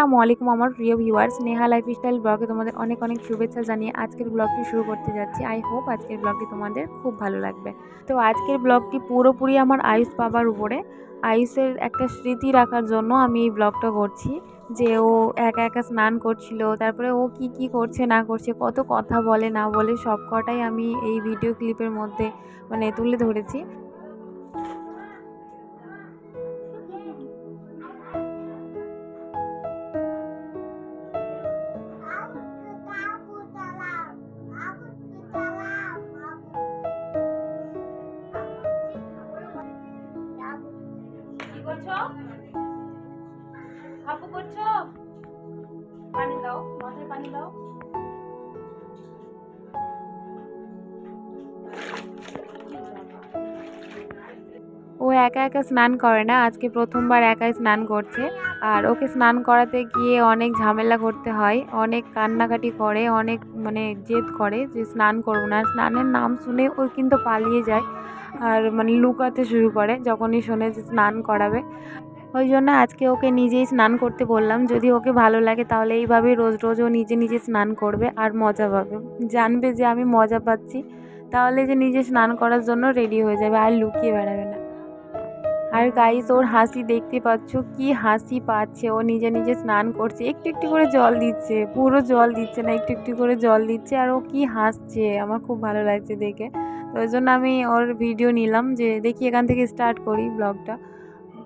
আসসালামু আলাইকুম আমার প্রিয় ভিউয়ার্স নেহা লাইফস্টাইল ব্লগে তোমাদের অনেক অনেক শুভেচ্ছা জানিয়ে আজকের ব্লগটি শুরু করতে যাচ্ছি। আই হোপ আজকের ব্লগটি তোমাদের খুব ভালো লাগবে। তো আজকের ব্লগটি পুরোপুরি আমার আয়ুষ পাবার উপরে। আয়ুষের একটা স্মৃতি রাখার জন্য আমি এই ব্লগটা করছি। যে ও একা একা স্নান করছিল, তারপরে ও কি কি করছে, না করছে, কত কথা বলে, না বলে সব কটাই আমি এই ভিডিও ক্লিপের মধ্যে মানে তুলে ধরেছি। করছ? পানি দাও, মাথায় পানি দাও। ও একা একা স্নান করে না, আজকে প্রথমবার একাই স্নান করছে। আর ওকে স্নান করাতে গিয়ে অনেক ঝামেলা করতে হয়, অনেক কান্নাকাটি করে, অনেক মানে জেদ করে যে স্নান করব না। স্নানের নাম শুনে ও কিন্তু পালিয়ে যায়, আর মানে লুকাতে শুরু করে, যখনই শোনে যে স্নান করাবে। ওই জন্য আজকে ওকে নিজেই স্নান করতে বললাম। যদি ওকে ভালো লাগে তাহলে এইভাবেই রোজ রোজ ও নিজে নিজে স্নান করবে আর মজা পাবে। জানবে যে আমি মজা পাচ্ছি, তাহলে যে নিজে স্নান করার জন্য রেডি হয়ে যাবে আর লুকিয়ে বেড়াবে না। আর গাইস ওর হাসি দেখতে পাচ্ছ, কি হাসি পাচ্ছে। ও নিজে নিজে স্নান করছে, একটু একটু করে জল দিচ্ছে, পুরো জল দিচ্ছে না, একটু একটু করে জল দিচ্ছে আর ও কি হাসছে, আমার খুব ভালো লাগছে দেখে। তো ওই জন্য আমি ওর ভিডিও নিলাম যে দেখি এখান থেকে স্টার্ট করি ব্লগটা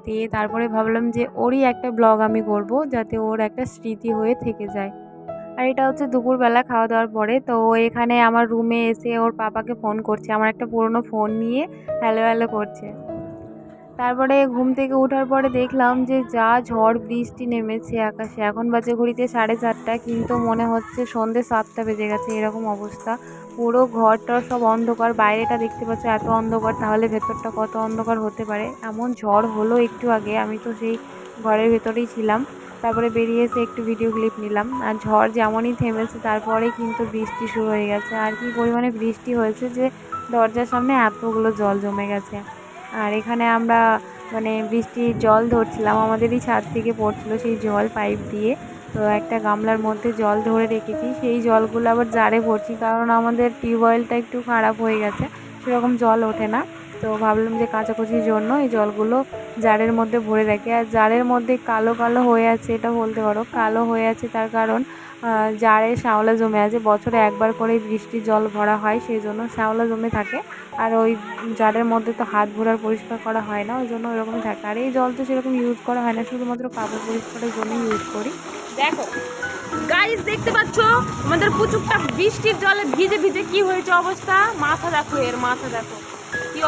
দিয়ে তারপরে ভাবলাম যে ওরই একটা ব্লগ আমি করব যাতে ওর একটা স্মৃতি হয়ে থেকে যায়। আর এটা হচ্ছে দুপুরবেলা খাওয়া দাওয়ার পরে। তো এখানে আমার রুমে এসে ওর পাপাকে ফোন করছে, আমার একটা পুরনো ফোন নিয়ে হ্যালো হ্যালো করছে। তারপরে ঘুম থেকে ওঠার পরে দেখলাম যে যা ঝড় বৃষ্টি নেমেছে আকাশে। এখন বাজে ঘড়িতে সাড়ে চারটা, কিন্তু মনে হচ্ছে সন্ধে সাতটা বেজে গেছে, এরকম অবস্থা। পুরো ঘরটা সব অন্ধকার, বাইরেটা দেখতে পাচ্ছ এত অন্ধকার, তাহলে ভেতরটা কত অন্ধকার হতে পারে? এমন ঝড় হলো একটু আগে, আমি তো সেই ঘরের ভেতরেই ছিলাম। তারপরে বেরিয়ে এসে একটু ভিডিও ক্লিপ নিলাম। আর ঝড় যেমনই থেমেছে তারপরে কিন্তু বৃষ্টি শুরু হয়ে গেছে। আর কি পরিমাণে বৃষ্টি হয়েছে যে দরজার সামনে এতগুলো জল জমে গেছে। আর এখানে আমরা মানে বৃষ্টির জল ধরছিলাম, আমাদেরই ছাদ থেকে পড়ছিল সেই জল পাইপ দিয়ে। তো একটা গামলার মধ্যে জল ধরে রেখেছি, সেই জলগুলো আবার জারে ভরছি, কারণ আমাদের টিউবওয়েলটা একটু খারাপ হয়ে গেছে, সেরকম জল ওঠে না। তো ভাবলাম যে কাচাকুচির জন্য এই জলগুলো জারের মধ্যে ভরে রাখি। আর জারের মধ্যে কালো কালো হয়ে আছে, এটা বলতে পারো। কালো হয়ে আছে তার কারণ জারে শ্যাওলা জমে আছে। বছরে একবার করেই বৃষ্টির জল ভরা হয় সেই জন্য শ্যাওলা জমে থাকে। আর ওই জারের মধ্যে তো হাত ভরার পরিষ্কার করা হয় না, ওই জন্য ওরকমই থাকে। আর এই জল তো সেরকম ইউজ করা হয় না, শুধুমাত্র কাপড় পরিষ্কারের জন্য ইউজ করি। দেখো গাইস দেখতে পাচ্ছ? আমাদের পুচুকটা বৃষ্টির জলে ভিজে ভিজে কি হয়েছে অবস্থা? মাথা দেখো এর, মাথা দেখো।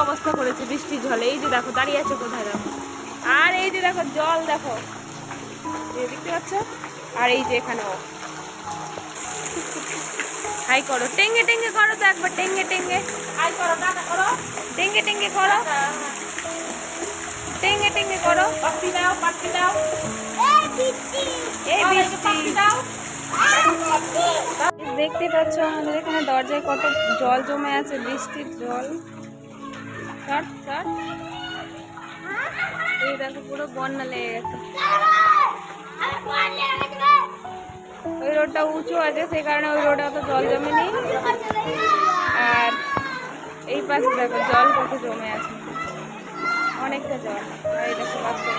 অবস্থা করেছে বৃষ্টির জলে। এই যে দেখো দাঁড়িয়ে আছে কোথায় দেখো আর এই যে দেখো জল দেখো। দেখতে পাচ্ছ? আর এই যে এখানে হাই করো। টেঙ্গে টেঙ্গে করো তো একবার টেঙ্গে টেঙ্গে। হাই করো টাটা করো। টেঙ্গে টেঙ্গে করো। টেঙ্গে টেঙ্গে করো। পাখি দাও পাখি দাও। এই বৃষ্টি। দেখতে পাচ্ছ আমাদের এখানে দরজায় কত জল জমে আছে বৃষ্টির জল। চট চট এই দেখো পুরো বন্যা লেগে গেছে। ওই রোডটা উঁচু আছে, সেই কারণে ওই রোডে অত জল জমেনি। আর এই পাশে দেখো জল কত জমে আছে। অনেকটা জল। এই দেখো বাচ্চা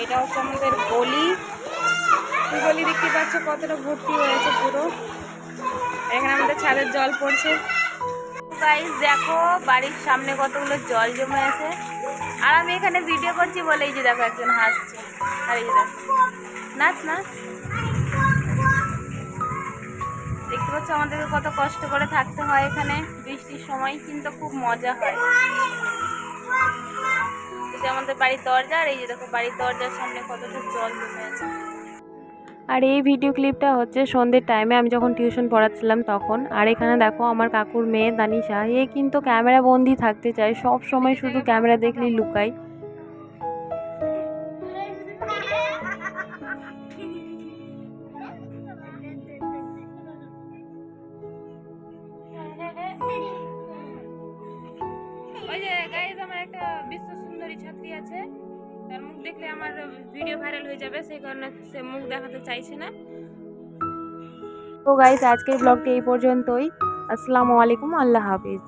এটা হচ্ছে আমাদের গলি। গলি দেখতে পাচ্ছ কতটা ভর্তি হয়েছে পুরো। এখানে আমাদের ছাদের জল পড়ছে। গাইস দেখো, বাড়ির সামনে কতগুলো জল জমে আছে। আর আমি এখানে ভিডিও করছি বলে এই যে দেখো একজন হাসছে। আর এই যে দেখো। নাচ নাচ। দেখতে পাচ্ছ আমাদেরকে কত কষ্ট করে থাকতে হয় এখানে। বৃষ্টির সময় কিন্তু খুব মজা হয়। আমাদের বাড়ির দরজা, আর এই যে দেখো বাড়ির দরজার সামনে কতটা জল জমে আছে। আর এই ভিডিও ক্লিপটা হচ্ছে সন্ধ্যের টাইমে আমি যখন টিউশন পড়াচ্ছিলাম তখন। আর এখানে দেখো আমার কাকুর মেয়ে দানিশা, এ কিন্তু ক্যামেরা বন্দি থাকতে চায়, সব সময় শুধু ক্যামেরা দেখলেই লুকাই ওই যে আমার একটা বিশ্ব সুন্দরী ছাত্রী আছে। তার মুখ দেখলে আমার ভিডিও ভাইরাল হয়ে যাবে, সেই কারণে সে মুখ দেখাতে চাইছে না। তো গাইজ আজকের ব্লগটি এই পর্যন্তই। আসসালামু আলাইকুম, আল্লাহ হাফিজ।